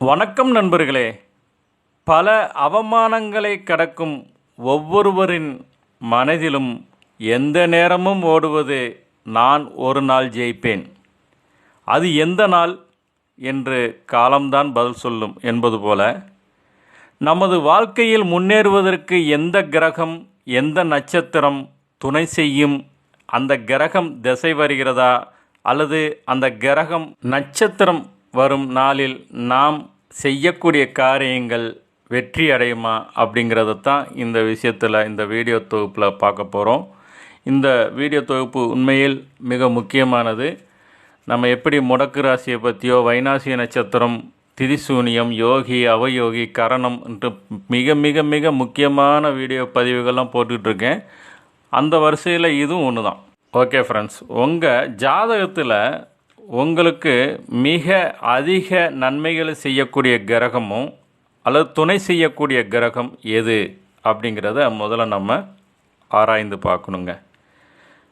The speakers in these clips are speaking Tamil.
வணக்கம் நண்பர்களே. பல அவமானங்களை கடக்கும் ஒவ்வொருவரின் மனதிலும் எந்த நேரமும் ஓடுவது நான் ஒரு நாள் ஜெயிப்பேன். அது எந்த நாள் என்று காலம்தான் பதில் சொல்லும் என்பது போல நமது வாழ்க்கையில் முன்னேறுவதற்கு எந்த கிரகம் எந்த நட்சத்திரம் துணை செய்யும் அந்த கிரகம் திசை வருகிறதா அல்லது அந்த கிரகம் நட்சத்திரம் வரும் நாளில் நாம் செய்யக்கூடிய காரியங்கள் வெற்றி அடையுமா அப்படிங்கிறத தான் இந்த விஷயத்தில் இந்த வீடியோ தொகுப்பில் பார்க்க போகிறோம் இந்த வீடியோ தொகுப்பு உண்மையில் மிக முக்கியமானது. நம்ம எப்படி முடக்கு ராசியை பற்றியோ வைனாசிய நட்சத்திரம் திரிசூனியம் யோகி அவயோகி கரணம் என்று மிக மிக மிக முக்கியமான வீடியோ பதிவுகள்லாம் போட்டுட்ருக்கேன் அந்த வரிசையில் இதுவும் ஒன்று தான் ஓகே ஃப்ரெண்ட்ஸ் உங்கள் ஜாதகத்தில் உங்களுக்கு மிக அதிக நன்மைகளை செய்யக்கூடிய கிரகமும் அல்லது துணை செய்யக்கூடிய கிரகம் எது அப்படிங்கிறத முதல்ல நம்ம ஆராய்ந்து பார்க்கணுங்க.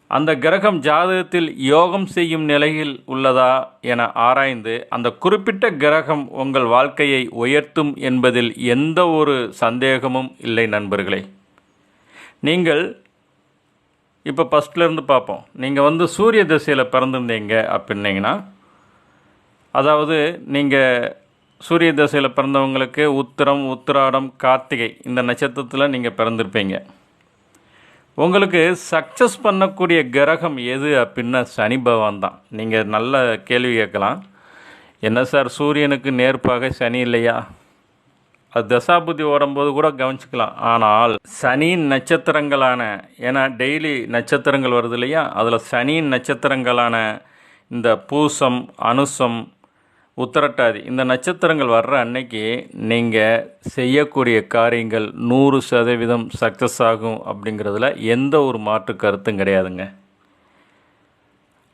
அந்த கிரகம் ஜாதகத்தில் யோகம் செய்யும் நிலையில் உள்ளதா என ஆராய்ந்து அந்த குறிப்பிட்ட கிரகம் உங்கள் வாழ்க்கையை உயர்த்தும் என்பதில் எந்த ஒரு சந்தேகமும் இல்லை நண்பர்களே. நீங்கள் இப்போ ஃபஸ்ட்லேருந்து பார்ப்போம். நீங்கள் வந்து சூரிய திசையில் பிறந்திருந்தீங்க அப்படின்னீங்கன்னா அதாவது நீங்கள் சூரிய திசையில் பிறந்தவங்களுக்கு உத்திரம் உத்திராடம் கார்த்திகை இந்த நட்சத்திரத்தில் நீங்கள் பிறந்திருப்பீங்க. உங்களுக்கு சக்ஸஸ் பண்ணக்கூடிய கிரகம் எது அப்படின்னா சனி பகவான் தான். நீங்கள் நல்ல கேள்வி கேட்கலாம். என்ன சார் சூரியனுக்கு நேர்ப்பாக சனி இல்லையா? அது தசாபுத்தி ஓடும்போது கூட கவனிச்சிக்கலாம். ஆனால் சனியின் நட்சத்திரங்களான ஏன்னா டெய்லி நட்சத்திரங்கள் வருது இல்லையா? அதில் சனியின் நட்சத்திரங்களான இந்த பூசம் அனுசம் உத்தரட்டாதி இந்த நட்சத்திரங்கள் வர்ற அன்னைக்கு நீங்கள் செய்யக்கூடிய காரியங்கள் நூறு சதவீதம் சக்ஸஸ் ஆகும் அப்படிங்கிறதுல எந்த ஒரு மாற்று கருத்தும் கிடையாதுங்க.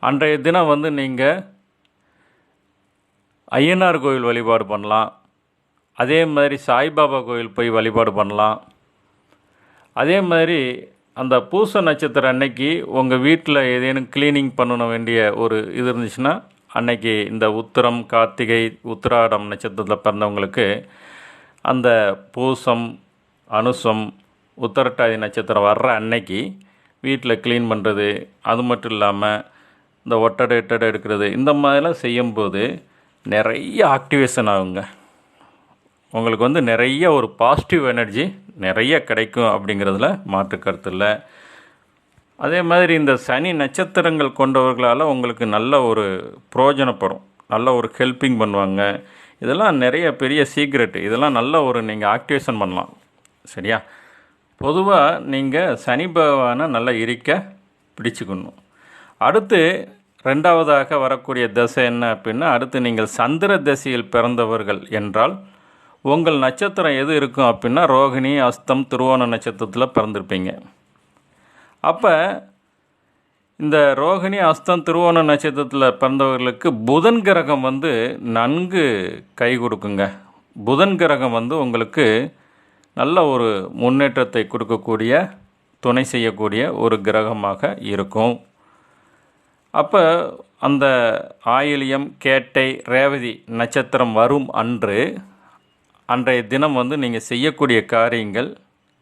அன்றைய தினம் வந்து நீங்கள் ஐயனார் கோயில் வழிபாடு பண்ணலாம். அதே மாதிரி சாய்பாபா கோயில் போய் வழிபாடு பண்ணலாம். அதே மாதிரி அந்த பூச நட்சத்திரம் அன்னைக்கு உங்கள் வீட்டில் ஏதேனும் க்ளீனிங் பண்ண வேண்டிய ஒரு இது இருந்துச்சுன்னா அன்னைக்கு இந்த உத்திரம் கார்த்திகை உத்திராடம் நட்சத்திரத்தில் பிறந்தவங்களுக்கு அந்த பூசம் அனுசம் உத்தரட்டாதி நட்சத்திரம் வர்ற அன்னைக்கு வீட்டில் க்ளீன் பண்ணுறது அது மட்டும் இல்லாமல் இந்த ஒட்டடை எட்டடை எடுக்கிறது இந்த மாதிரிலாம் செய்யும்போது நிறைய ஆக்டிவேஷன் ஆகுங்க. உங்களுக்கு வந்து நிறைய ஒரு பாசிட்டிவ் எனர்ஜி நிறைய கிடைக்கும் அப்படிங்கிறதுல மாற்று கருத்து இல்லை. அதே மாதிரி இந்த சனி நட்சத்திரங்கள் கொண்டவர்களால் உங்களுக்கு நல்ல ஒரு புரோஜனப்படும். நல்ல ஒரு ஹெல்ப்பிங் பண்ணுவாங்க. இதெல்லாம் நிறைய பெரிய சீக்ரெட் இதெல்லாம் நல்ல ஒரு நீங்கள் ஆக்டிவேஷன் பண்ணலாம். சரியா? பொதுவாக நீங்கள் சனி பகவானை நல்லா இருக்க பிடிச்சிக்கணும். அடுத்து ரெண்டாவதாக வரக்கூடிய தசை என்ன அப்படின்னா அடுத்து நீங்கள் சந்திர தசையில் பிறந்தவர்கள் என்றால் உங்கள் நட்சத்திரம் எது இருக்கும் அப்படின்னா ரோகிணி அஸ்தம் திருவோண நட்சத்திரத்தில் பிறந்திருப்பீங்க. அப்போ இந்த ரோகிணி அஸ்தம் திருவோண நட்சத்திரத்தில் பிறந்தவர்களுக்கு புதன் கிரகம் வந்து நன்கு கை கொடுக்குங்க. புதன் கிரகம் வந்து உங்களுக்கு நல்ல ஒரு முன்னேற்றத்தை கொடுக்கக்கூடிய துணை செய்யக்கூடிய ஒரு கிரகமாக இருக்கும். அப்போ அந்த ஆயிலியம் கேட்டை ரேவதி நட்சத்திரம் வரும் அன்று அன்றைய தினம் வந்து நீங்கள் செய்யக்கூடிய காரியங்கள்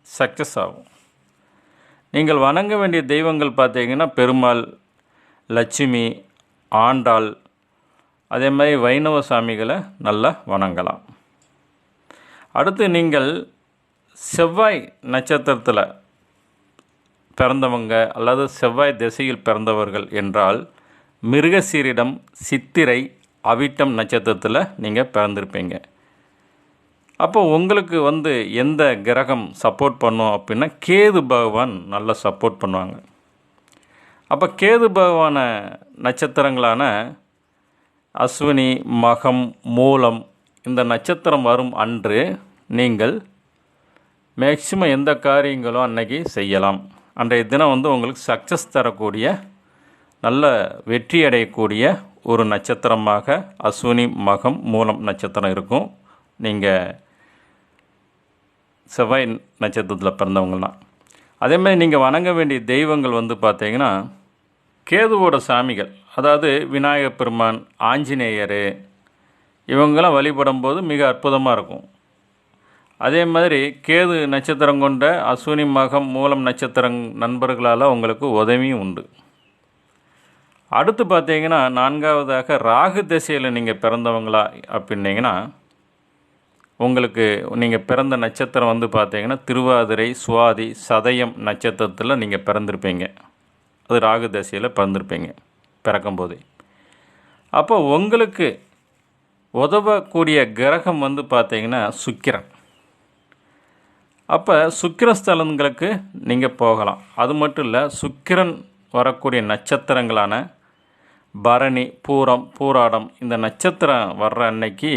சக்ஸஸ் ஆகும். நீங்கள் வணங்க வேண்டிய தெய்வங்கள் பார்த்தீங்கன்னா பெருமாள் லட்சுமி ஆண்டாள் அதே மாதிரி வைணவ சாமிகளை நல்லா வணங்கலாம். அடுத்து நீங்கள் செவ்வாய் நட்சத்திரத்தில் பிறந்தவங்க அல்லது செவ்வாய் திசையில் பிறந்தவர்கள் என்றால் மிருகசீரிடம் சித்திரை அவிட்டம் நட்சத்திரத்தில் நீங்கள் பிறந்திருப்பீங்க. அப்போ உங்களுக்கு வந்து எந்த கிரகம் சப்போர்ட் பண்ணும் அப்படின்னா கேது பகவான் நல்லா சப்போர்ட் பண்ணுவாங்க. அப்போ கேது பகவான நட்சத்திரங்களான அஸ்வினி மகம் மூலம் இந்த நட்சத்திரம் வரும் அன்று நீங்கள் மேக்சிமம் எந்த காரியங்களும் அன்னைக்கு செய்யலாம். அன்றைய தினம் வந்து உங்களுக்கு சக்ஸஸ் தரக்கூடிய நல்ல வெற்றி அடையக்கூடிய ஒரு நட்சத்திரமாக அஸ்வினி மகம் மூலம் நட்சத்திரம் இருக்கும். நீங்கள் செவ்வாய் நட்சத்திரத்தில் பிறந்தவங்கலாம் அதேமாதிரி நீங்கள் வணங்க வேண்டிய தெய்வங்கள் வந்து பார்த்தீங்கன்னா கேதுவோட சாமிகள். அதாவது விநாயகப் பெருமான் ஆஞ்சநேயர் இவங்களாம் வழிபடும் போது மிக அற்புதமாக இருக்கும். அதே மாதிரி கேது நட்சத்திரம் கொண்ட அஸ்வினி மகம் மூலம் நட்சத்திரம் நண்பர்களால் உங்களுக்கு உதவியும் உண்டு. அடுத்து பார்த்தீங்கன்னா நான்காவதாக ராகு திசையில் நீங்கள் பிறந்தவங்களா அப்படின்னீங்கன்னா உங்களுக்கு நீங்கள் பிறந்த நட்சத்திரம் வந்து பார்த்தீங்கன்னா திருவாதிரை சுவாதி சதயம் நட்சத்திரத்தில் நீங்கள் பிறந்திருப்பீங்க. அது ராகு தசையில் பிறந்திருப்பீங்க பிறக்கும்போதே. அப்போ உங்களுக்கு உதவக்கூடிய கிரகம் வந்து பார்த்தீங்கன்னா சுக்கிரன். அப்போ சுக்கிரஸ்தலங்களுக்கு நீங்கள் போகலாம். அது மட்டும் இல்லை சுக்கிரன் வரக்கூடிய நட்சத்திரங்களான பரணி பூரம் பூராடம் இந்த நட்சத்திரம் வர்ற அன்னைக்கு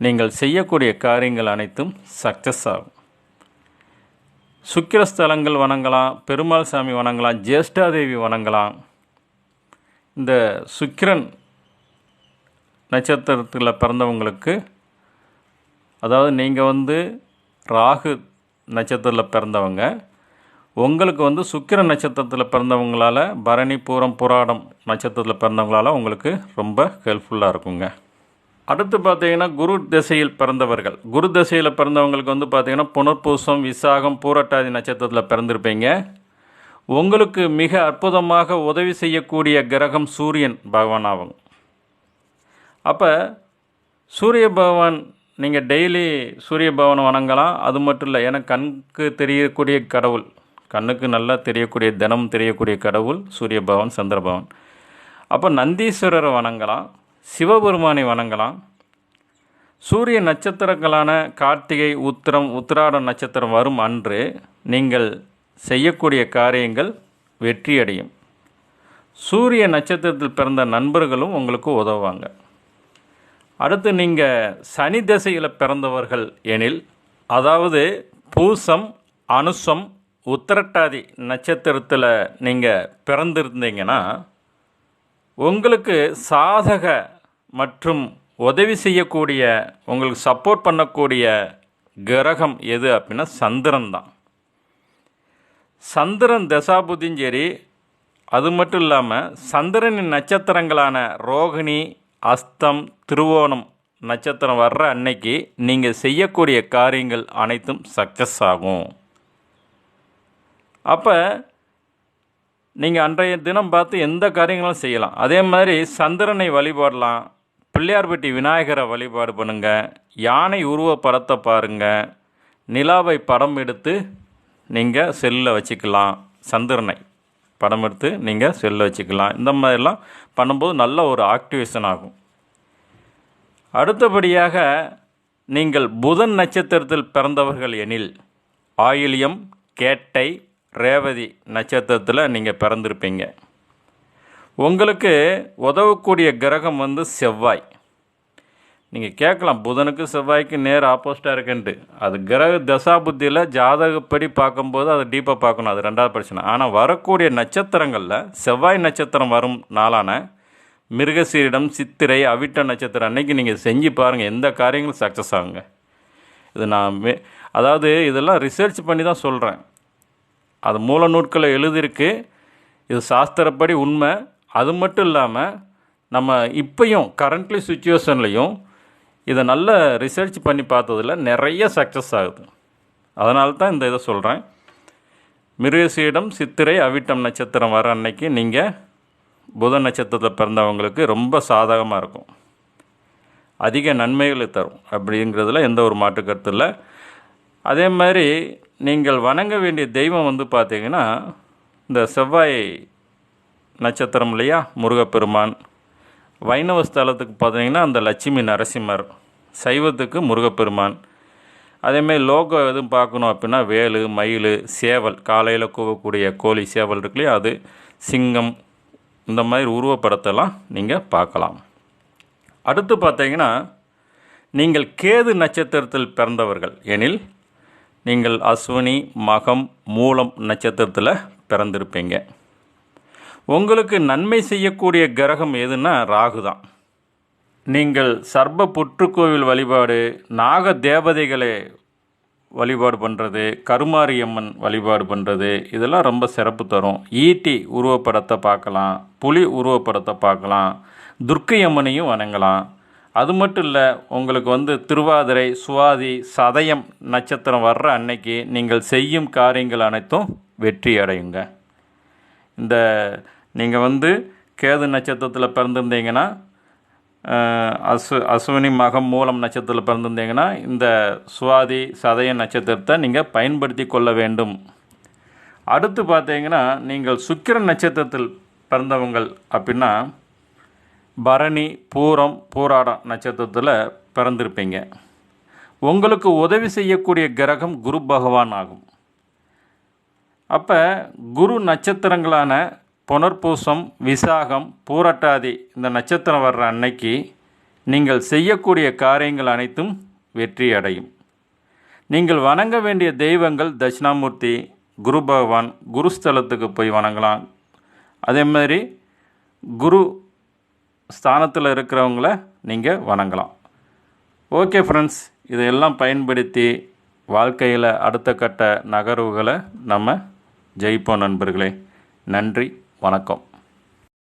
நீங்கள் செய்யக்கூடிய காரியங்கள் அனைத்தும் சக்ஸஸ் ஆகும். சுக்கிரஸ்தலங்கள் வணங்கலாம் பெருமாள் சாமி வணங்கலாம் ஜேஷ்டாதேவி வணங்கலாம். இந்த சுக்கிரன் நட்சத்திரத்தில் பிறந்தவங்களுக்கு அதாவது நீங்கள் வந்து ராகு நட்சத்திரத்தில் பிறந்தவங்க உங்களுக்கு வந்து சுக்கிர நட்சத்திரத்தில் பிறந்தவங்களால பரணி பூரம் புராடம் நட்சத்திரத்தில் பிறந்தவங்களால உங்களுக்கு ரொம்ப ஹெல்ப்ஃபுல்லாக இருக்குங்க. அடுத்து பார்த்தீங்கன்னா குரு திசையில் பிறந்தவர்கள். குரு திசையில் பிறந்தவங்களுக்கு வந்து பார்த்தீங்கன்னா புனர்பூசம் விசாகம் பூரட்டாதி நட்சத்திரத்தில் பிறந்திருப்பீங்க. உங்களுக்கு மிக அற்புதமாக உதவி செய்யக்கூடிய கிரகம் சூரியன் பகவான் ஆகும் அப்போ சூரிய பகவான் நீங்கள் டெய்லி சூரிய பகவான் வணங்கலாம். அது மட்டும் இல்லை ஏன்னா கண்ணுக்கு தெரியக்கூடிய கடவுள் கண்ணுக்கு நல்லா தெரியக்கூடிய தினம் தெரியக்கூடிய கடவுள் சூரிய பகவான் சந்திர பகவான். அப்போ நந்தீஸ்வரரை வணங்கலாம். சிவபெருமானை வணங்கலாம். சூரிய நட்சத்திரங்களான கார்த்திகை உத்திரம் உத்திராட நட்சத்திரம் வரும் அன்று நீங்கள் செய்யக்கூடிய காரியங்கள் வெற்றியடையும். சூரிய நட்சத்திரத்தில் பிறந்த நண்பர்களும் உங்களுக்கு உதவுவாங்க. அடுத்து நீங்கள் சனி திசையில் பிறந்தவர்கள் எனில் அதாவது பூசம் அனுசம் உத்திரட்டாதி நட்சத்திரத்தில் நீங்கள் பிறந்திருந்தீங்கன்னா உங்களுக்கு சாதக மற்றும் உதவி செய்யக்கூடிய உங்களுக்கு சப்போர்ட் பண்ணக்கூடிய கிரகம் எது அப்படின்னா சந்திரன் தான். சந்திரன் தசாபுதியும் சரி அது மட்டும் இல்லாமல் சந்திரனின் நட்சத்திரங்களான ரோகிணி அஸ்தம் திருவோணம் நட்சத்திரம் வர்ற அன்னைக்கு நீங்கள் செய்யக்கூடிய காரியங்கள் அனைத்தும் சக்ஸஸ் ஆகும். அப்போ நீங்கள் அன்றைய தினம் பார்த்து எந்த காரியங்களும் செய்யலாம். அதே மாதிரி சந்திரனை வழிபாடலாம். பிள்ளையார்பட்டி விநாயகரை வழிபாடு பண்ணுங்க. யானை உருவ படத்தை பாருங்கள் நிலாவை படம் எடுத்து நீங்கள் செல்லில் வச்சுக்கலாம். சந்திரனை படம் எடுத்து நீங்கள் செல்லில் வச்சுக்கலாம். இந்த மாதிரிலாம் பண்ணும்போது நல்ல ஒரு ஆக்டிவேஷன் ஆகும். அடுத்தபடியாக நீங்கள் புதன் நட்சத்திரத்தில் பிறந்தவர்கள் எனில் ஆயிலியம் கேட்டை ரேவதி நட்சத்திரத்தில் நீங்கள் பிறந்திருப்பீங்க. உங்களுக்கு உதவக்கூடிய கிரகம் வந்து செவ்வாய். நீங்கள் கேட்கலாம் புதனுக்கு செவ்வாய்க்கு நேர் ஆப்போசிட்டாக இருக்குன்ட்டு. அது கிரக தசாபுத்தியில் ஜாதகப்படி பார்க்கும்போது அதை டீப்பாக பார்க்கணும் அது ரெண்டாவது பிரச்சனை. ஆனால் வரக்கூடிய நட்சத்திரங்களில் செவ்வாய் நட்சத்திரம் வரும் நாளான மிருகசீரிடம் சித்திரை அவிட்ட நட்சத்திரம் அன்னைக்கு நீங்கள் செஞ்சு பாருங்கள் எந்த காரியங்களும் சக்ஸஸ் ஆகுங்க. இது நான் மே அதாவது இதெல்லாம் ரிசர்ச் பண்ணி தான் சொல்கிறேன் அது மூல நூட்களை எழுதியிருக்கு. இது சாஸ்திரப்படி உண்மை. அது மட்டும் இல்லாமல் நம்ம இப்பையும் கரண்ட்லி சுச்சுவேஷன்லையும் இதை நல்ல ரிசர்ச் பண்ணி பார்த்ததில் நிறைய சக்ஸஸ் ஆகுது. அதனால தான் இந்த இதை சொல்கிறேன் மிருகசீடம் சித்திரை அவிட்டம் நட்சத்திரம் வர அன்னைக்கு நீங்கள் புத நட்சத்திரத்தில் பிறந்தவங்களுக்கு ரொம்ப சாதகமாக இருக்கும். அதிக நன்மைகளை தரும் அப்படிங்கிறதுல எந்த ஒரு மாற்று கருத்து இல்லை. அதே மாதிரி நீங்கள் வணங்க வேண்டிய தெய்வம் வந்து பார்த்திங்கன்னா இந்த செவ்வாய் நட்சத்திரம் இல்லையா? முருகப்பெருமான். வைணவ ஸ்தலத்துக்கு பார்த்தீங்கன்னா அந்த லட்சுமி நரசிம்மர். சைவத்துக்கு முருகப்பெருமான். அதேமாதிரி லோகம் எதுவும் பார்க்கணும் அப்படின்னா வேலு மயில் சேவல். காலையில் கூவக்கூடிய கோழி சேவல் இருக்குல்லையா அது சிங்கம் இந்த மாதிரி உருவப்படத்தெல்லாம் நீங்கள் பார்க்கலாம். அடுத்து பார்த்தீங்கன்னா நீங்கள் கேது நட்சத்திரத்தில் பிறந்தவர்கள். எனில் நீங்கள் அஸ்வினி மகம் மூலம் நட்சத்திரத்தில் பிறந்திருப்பீங்க. உங்களுக்கு நன்மை செய்யக்கூடிய கிரகம் எதுன்னா ராகு தான். நீங்கள் சர்ப புற்றுக்கோவில் வழிபாடு நாக தேவதைகளை வழிபாடு பண்ணுறது கருமாரியம்மன் வழிபாடு பண்ணுறது இதெல்லாம் ரொம்ப சிறப்பு தரும். ஈட்டி உருவப்படத்தை பார்க்கலாம் புலி உருவப்படத்தை பார்க்கலாம் துர்க்கை அம்மனையும் வணங்கலாம். அது மட்டும் இல்லை உங்களுக்கு வந்து திருவாதிரை சுவாதி சதயம் நட்சத்திரம் வர்ற அன்னைக்கு நீங்கள் செய்யும் காரியங்கள் அனைத்தும் வெற்றி அடையுங்க. இந்த நீங்கள் வந்து கேது நட்சத்திரத்தில் பிறந்திருந்தீங்கன்னா அசு அசுவினி மகம் மூலம் நட்சத்திரத்தில் பிறந்திருந்தீங்கன்னா இந்த சுவாதி சதய நட்சத்திரத்தை நீங்கள் பயன்படுத்தி கொள்ள வேண்டும். அடுத்து பார்த்தீங்கன்னா நீங்கள் சுக்கிர நட்சத்திரத்தில் பிறந்தவங்கள் அப்படின்னா பரணி பூரம் பூராடம் நட்சத்திரத்தில் பிறந்திருப்பீங்க. உங்களுக்கு உதவி செய்யக்கூடிய கிரகம் குரு பகவான் ஆகும். அப்போ குரு நட்சத்திரங்களான புனர்பூசம் விசாகம் பூரட்டாதி இந்த நட்சத்திரம் வர்ற அன்னைக்கு நீங்கள் செய்யக்கூடிய காரியங்கள் அனைத்தும் வெற்றி அடையும். நீங்கள் வணங்க வேண்டிய தெய்வங்கள் தட்சிணாமூர்த்தி குரு பகவான் குருஸ்தலத்துக்கு போய் வணங்கலாம். அதே மாதிரி குரு ஸ்தானத்தில் இருக்கிறவங்கள நீங்கள் வணங்கலாம். ஓகே ஃப்ரெண்ட்ஸ் இதையெல்லாம் பயன்படுத்தி வாழ்க்கையில் அடுத்த கட்ட நகர்வுகளை நம்ம ஜெயிப்போம் நண்பர்களே. நன்றி வணக்கம்.